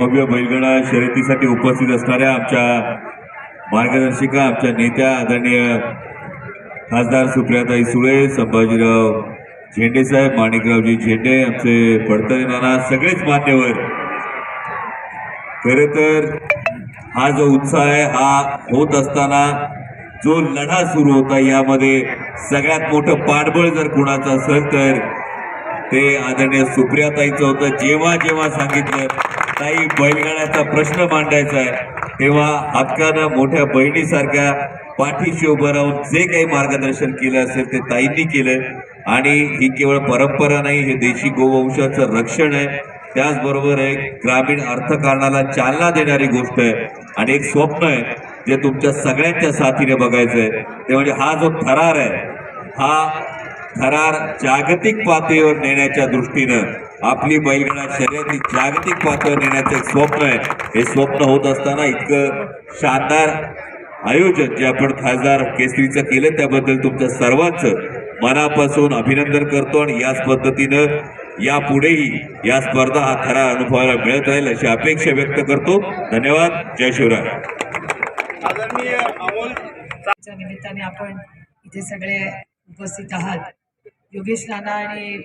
भव्य बैलगडा शर्यतीसाठी उपस्थित असणाऱ्या आमच्या मार्गदर्शिका आमच्या नेत्या आदरणीय खासदार सुप्रियाताई सुळे संभाजीराव झेंडे साहेब माणिकरावजी झेंडे आमचे पडतळे नाना सगळेच मान्यवर. खर तर हा जो उत्साह आहे हा होत असताना जो लढा सुरू होता यामध्ये सगळ्यात मोठं पाठबळ जर कुणाचं असेल तर ते आदरणीय सुप्रियाताईचं होतं. जेव्हा जेव्हा सांगितलं काही बैलगाड्याचा प्रश्न मांडायचा आहे. तेव्हा हक्कानं मोठ्या बहिणीसारख्या पाठीशी उभं राहून जे काही मार्गदर्शन केलं असेल ते ताईंनी केलं. आणि ही केवळ परंपरा नाही हे देशी गोवंशाचं रक्षण आहे. त्याचबरोबर एक ग्रामीण अर्थकारणाला चालना देणारी गोष्ट आहे आणि एक स्वप्न आहे जे तुमच्या सगळ्यांच्या साथीने बघायचं आहे. ते म्हणजे हा जो थरार आहे हा थरार जागतिक पातळीवर नेण्याच्या दृष्टीनं आपली बैलगाडा शर्यती जागतिक पातळीवर नेण्याचं एक स्वप्न आहे. हे स्वप्न होत असताना इतकं शानदार आयोजन जे आपण खासदार केसरीचं केलं त्याबद्दल तुमच्या सर्वांचं मनापासून अभिनंदन करतो आणि याच पद्धतीनं यापुढेही या स्पर्धा हा थरा अनुभवायला मिळत राहील अशी अपेक्षा व्यक्त करतो. धन्यवाद. जय शिवराय. आदरणीय अमोल च्या निमित्ताने आपण इथे सगळे उपस्थित आहात. योगेश नाना आणि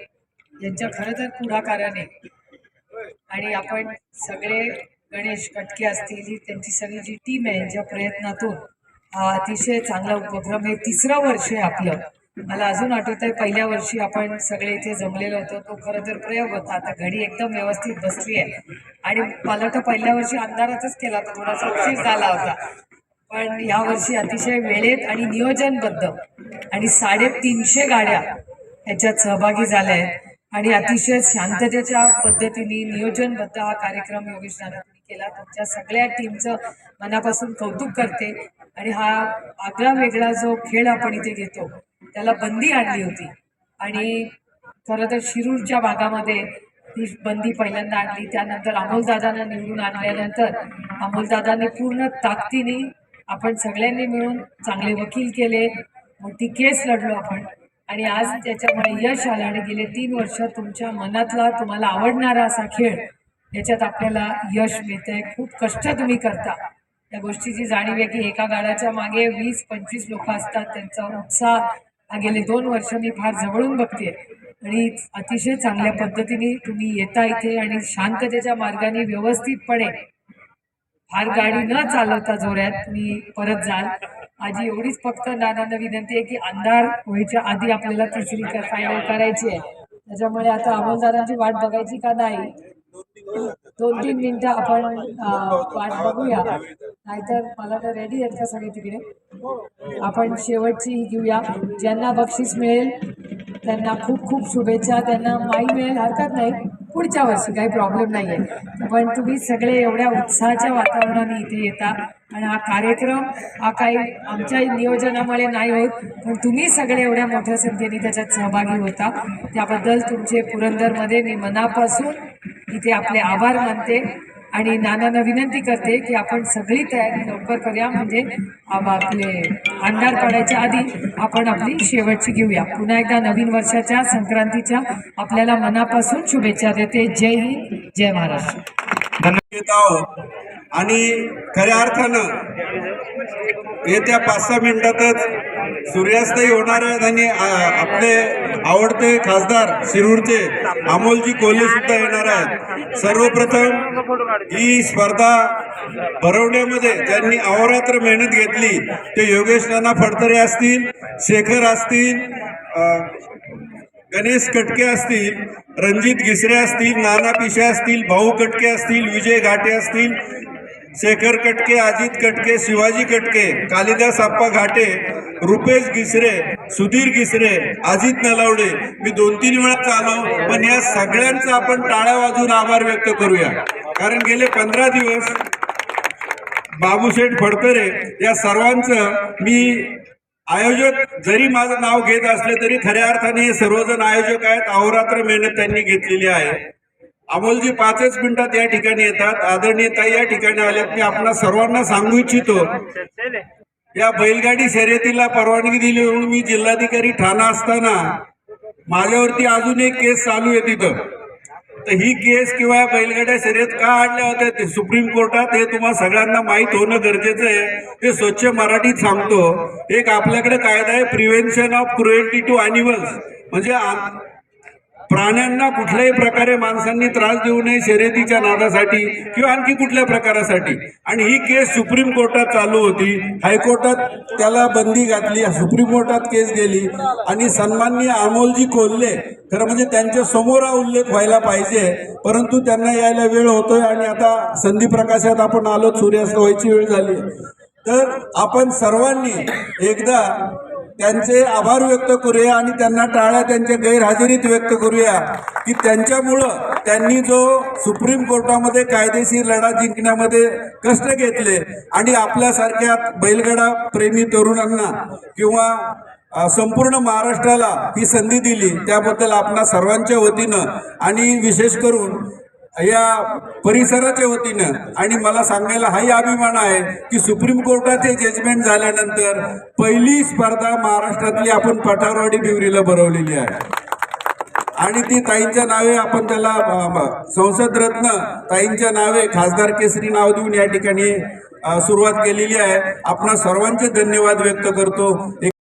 यांच्या खरं तर पुढाकाराने. आणि आपण सगळे गणेश कटके असतील ही त्यांची सगळी जी टीम आहे ज्या प्रयत्नातून हा अतिशय चांगला उपक्रम हे तिसरं वर्ष आहे आपलं. मला अजून आठवत आहे पहिल्या वर्षी आपण सगळे इथे जमलेलो होतो. तो खरं तर प्रयोग होता. आता घडी एकदम व्यवस्थित बसली आहे. आणि मला तर पहिल्या वर्षी अंधारातच केला होता. थोडासा उशीर झाला होता. पण यावर्षी अतिशय वेळेत आणि नियोजनबद्ध आणि साडेतीनशे गाड्या ह्याच्यात सहभागी झाल्या आहेत. आणि अतिशय शांततेच्या पद्धतीने नियोजनबद्ध हा कार्यक्रम योगेश नानांनी केला. तुमच्या सगळ्या टीमचं मनापासून कौतुक करते. आणि हा आगळा वेगळा जो खेळ आपण इथे घेतो त्याला बंदी आणली होती. आणि खरं तर शिरूरच्या भागामध्ये ही बंदी पहिल्यांदा आणली. त्यानंतर अमोलदादांना निवडून आणल्यानंतर अमोलदादांनी पूर्ण ताकदीने आपण सगळ्यांनी मिळून चांगले वकील केले. मोठी केस लढलो आपण. आणि आज त्याच्यामुळे यश आलं आणि गेले तीन वर्ष तुमच्या मनातला तुम्हाला आवडणारा असा खेळ याच्यात आपल्याला यश मिळतंय. खूप कष्ट तुम्ही करता. त्या गोष्टीची जाणीव आहे की एका गाळाच्या मागे वीस पंचवीस लोक असतात. त्यांचा उत्साह हा गेले दोन वर्ष मी फार जवळून बघते. आणि अतिशय चांगल्या पद्धतीने तुम्ही येता इथे आणि शांततेच्या मार्गाने व्यवस्थितपणे फार गाडी न चालवता जोऱ्यात तुम्ही परत जाल. माझी एवढीच फक्त नानांना विनंती आहे की अंधार व्हायच्या आधी आपल्याला तिसरी फायनल करायची आहे. त्याच्यामुळे आता अमोलदारांची वाट बघायची का नाही? दोन तीन मिनिटं आपण वाट बघूया. नाहीतर मला तर रेडी आहेत का सगळे तिकडे? आपण शेवटची घेऊया. ज्यांना बक्षीस मिळेल त्यांना खूप खूप शुभेच्छा. त्यांना माई मिळेल हरकत नाही. पुढच्या वर्षी काही प्रॉब्लेम नाही आहे पण तुम्ही सगळे एवढ्या उत्साहाच्या वातावरणाने इथे येता. आणि हा कार्यक्रम हा काही आमच्या नियोजनामुळे नाही होत पण तुम्ही सगळे एवढ्या मोठ्या संख्येने त्याच्यात सहभागी होता. त्याबद्दल तुमचे पुरंदरमध्ये मी मनापासून इथे आपले आभार मानते. आणि नानांना विनंती करते की आपण सगळी तयारी लवकर करूया म्हणजे आपले अंधार पडायच्या आधी आपण आपली शेवटची घेऊया. पुन्हा एकदा नवीन वर्षाच्या संक्रांतीच्या आपल्याला मनापासून शुभेच्छा देते. जय हिंद जय महाराष्ट्र. धन्यवाद. आणि खऱ्या अर्थानं येत्या पाच सहा मिनिटातच सूर्यास्तही होणार आहेत आणि आपले आवडते खासदार शिरूरचे अमोलजी कोल्हे सुद्धा येणार आहेत. सर्वप्रथम ही स्पर्धा भरवण्यामध्ये ज्यांनी अहोरात्र मेहनत घेतली ते योगेश नाना फडतरे असतील शेखर असतील गणेश कटके असतील रणजित घिसरे असतील नाना पिशे असतील भाऊ कटके असतील विजय घाटे असतील शेखर कटके अजित कटके शिवाजी कटके कालिदास आप्पा घाटे रुपेश घिसरे सुधीर घिसरे अजित नलावडे मी दोन तीन वेळा चालव पण या सगळ्यांचा आपण टाळ्या वाजून आभार व्यक्त करूया. कारण गेले पंधरा दिवस बाबूशेठ फडतरे या सर्वांचं मी आयोजक जरी माझं नाव घेत असले तरी खऱ्या अर्थाने हे सर्वजण आयोजक आहेत अहोरात्र मेहनत त्यांनी घेतलेली आहे. अमोलजी पाचच मिनिटात या ठिकाणी येतात. आदरणीय ताई या ठिकाणी आल्यात. मी आपणा सर्वांना सांगू इच्छितो या बैलगाडी शर्यतीला परवानगी दिली म्हणून मी जिल्हाधिकारी ठाणा असताना माझ्यावरती अजून एक केस चालू आहे तिथं. तर ही केस किंवा बैलगाड्या शर्यत का आणल्या होत्या ते सुप्रीम कोर्टात हे तुम्हाला सगळ्यांना माहीत होणं गरजेचं आहे. ते स्वच्छ मराठीत सांगतो. एक आपल्याकडे कायदा आहे prevention of cruelty to animals म्हणजे आ- प्राण्यांना कुठल्याही प्रकारे माणसांनी त्रास देऊ नये शर्यतीच्या नादासाठी किंवा आणखी कुठल्या प्रकारासाठी. आणि ही केस सुप्रीम कोर्टात चालू होती. हायकोर्टात त्याला बंदी घातली सुप्रीम कोर्टात केस गेली आणि सन्माननीय अमोलजी कोल्हे खरं म्हणजे त्यांच्यासमोर हा उल्लेख व्हायला पाहिजे परंतु त्यांना यायला वेळ होतोय आणि आता संधी प्रकाशात आपण आलो सूर्यास्त व्हायची वेळ झाली. तर आपण सर्वांनी एकदा त्यांचे आभार व्यक्त करूया आणि त्यांना टाळ्या त्यांच्या गैरहजेरीत व्यक्त करूया की त्यांच्यामुळं त्यांनी जो सुप्रीम कोर्टामध्ये कायदेशीर लढा जिंकण्यामध्ये कष्ट घेतले आणि आपल्यासारख्या बैलगडा प्रेमी तरुणांना किंवा संपूर्ण महाराष्ट्राला ही संधी दिली त्याबद्दल आपणा सर्वांच्या वतीनं आणि विशेष करून या परिसराच्या वतीनं आणि मला सांगायला हाही अभिमान आहे की सुप्रीम कोर्टाचे जजमेंट झाल्यानंतर पहिली स्पर्धा महाराष्ट्रातली आपण पठारवाडी बिवरीला भरवलेली आहे. आणि ती ताईंच्या नावे आपण त्याला संसद रत्न ताईंच्या नावे खासदार केसरी नाव देऊन या ठिकाणी सुरुवात केलेली आहे. आपणा सर्वांचे धन्यवाद व्यक्त करतो.